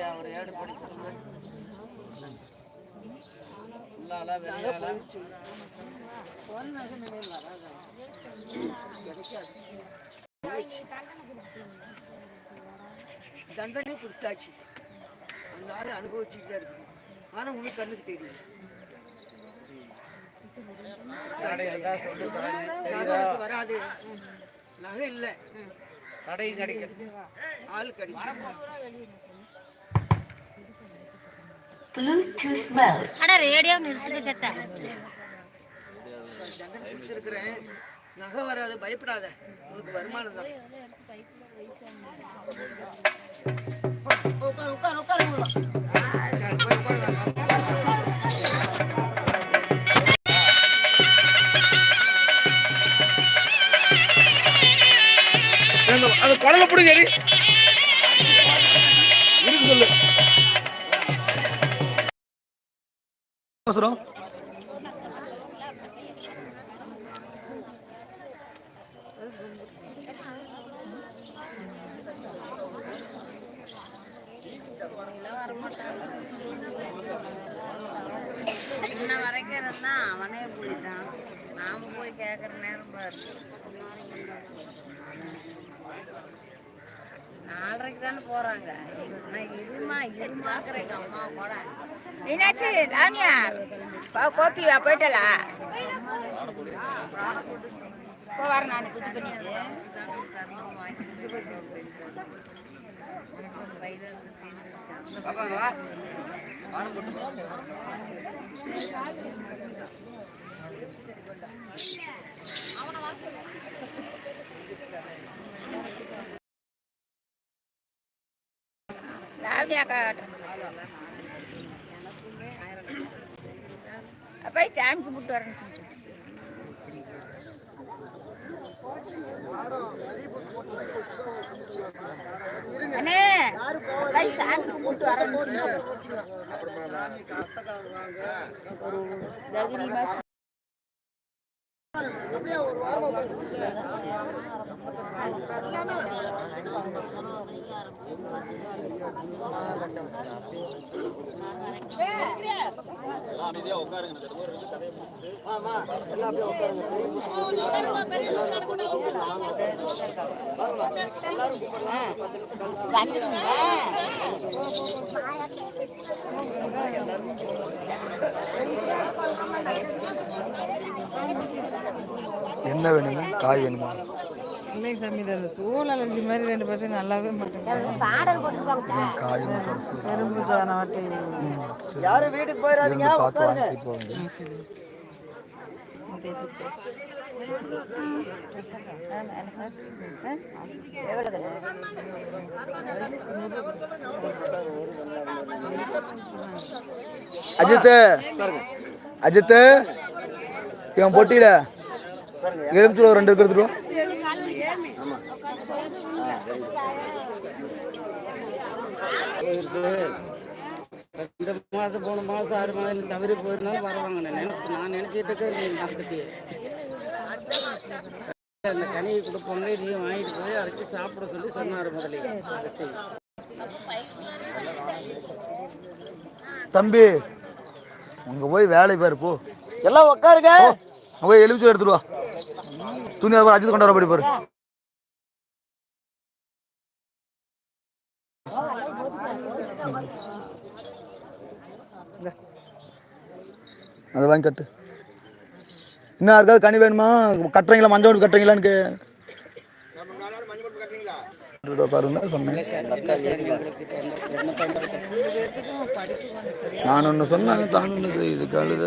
இல்லையா ஒரு ஏடு படிக்க சொல்லு. உள்ளாலா வெளியாலா தண்டனை கொடுத்தாச்சு. அந்த ஆள் அனுபவிச்சுட்டு தான் இருக்குது ஆனால் உங்களுக்கு கண்ணுக்கு தெரியும் வராது. நகை இல்லை. கடை கிடைக்கும் ஆள் கிடைக்கும் அட ரேடியோ நிறுத்துக்க செத்த. நகை வராது பயப்படாத உனக்கு வருமானம் தான் உட்காரு உட்காரு உட்காரு உட்காரு. அந்த குடலை பிடிங்க இருக்கு சொல்லு. அவசரம் இன்ன வரைக்கும் இருந்தா அவனே போயிட்டான். நாம போய் கேட்குற நேரம் பாரு. நாலரைக்கு தானே போறாங்க. நான் இருமா இருமாக்குற எங்க அம்மா கூட. என்னாச்சு பா- கோபி வா போயிட்டலா? போ வர நான் குத்து பண்ணிட்டு. பாப்பா, வா. காட்டுறேன் போய் சாமி கும்பிட்டு வரேன்னு சொல்லி அண்ணே சாமி கும்பிட்டு வரேன்னு சொல்லி ஒரு தைரியமா என்ன வேணுங்க? காய் வேணுமா? இல்லை சாமி இந்த தோல் அலர்ஜி மாதிரி ரெண்டு பேர்த்தையும் நல்லாவே மாட்டேங்குது எறும்பு சாணம் வாட்டி. யாரும் வீட்டுக்கு போயிடாதீங்க இருந்து பார்த்து வாங்கிட்டு போவாங்க அஜித் அஜித் இவன் பொட்டியில. எலுமிச்சூல ரெண்டு இருக்கு எடுத்துட்டு வா. ரெண்டு மாதம் போன மாதம் ஆறு மாதம் தவறி போயிருந்தாலும் வருவாங்க நான் நினைப்பு நான் நினச்சிட்டு இருக்கேன் மாசத்துக்கு. அந்த கனியை கொடுப்பாங்க இதையும் வாங்கிட்டு போய் அரைச்சி சாப்பிட சொல்லி சொன்னார் முதல்ல. தம்பி அங்க போய் வேலை பாரு போ. எல்லாம் உட்காருங்க போய் எலுமிச்சூல எடுத்துட்டு வா. துணி அதை அஜித் கொண்டு வர படி பாரு. அதை வாங்கி கட்டு. இன்னும் யாருக்காவது கனி வேணுமா? கட்டுறீங்களா? மஞ்சள் கொண்டு கட்டுறீங்களான்னு பாருங்க சொன்னேன். நான் ஒன்று சொன்னேன் தான் ஒன்று செய்யுது கழுத.